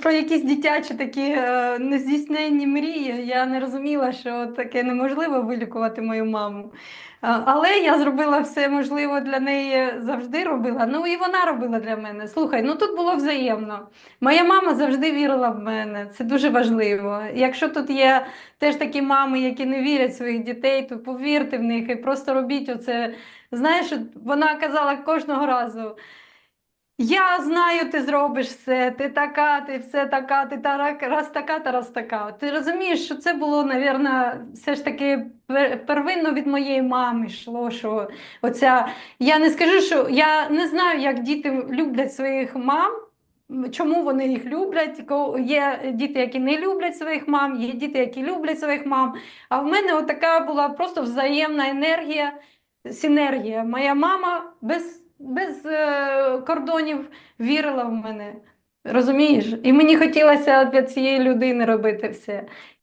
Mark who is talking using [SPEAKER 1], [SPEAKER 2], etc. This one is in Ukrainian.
[SPEAKER 1] про якісь дитячі такі е, нездійсненні мрії. Я не розуміла, що таке неможливо вилікувати мою маму. А, Але я зробила все можливе для неї завжди робила. Ну і вона робила для мене. Слухай, ну тут було взаємно. Моя мама завжди вірила в мене. Це дуже важливо. Якщо тут є теж такі мами, які не вірять в своїх дітей, то повірте в них і просто робіть оце. Знаєш, вона казала кожного разу. Я знаю, ти зробиш все, ти така, ти все така, ти та раз така, та раз така. Ти розумієш, що це було, напевно, все ж таки первинно від моєї мами йшло, що оця. Я не скажу, що я не знаю, як діти люблять своїх мам. Чому вони їх люблять? Є діти, які не люблять своїх мам, є діти, які люблять своїх мам. А в мене отака була просто взаємна енергія, синергія. Моя мама без, без е, кордонів вірила в мене. Розумієш? І мені хотілося для цієї людини робити все.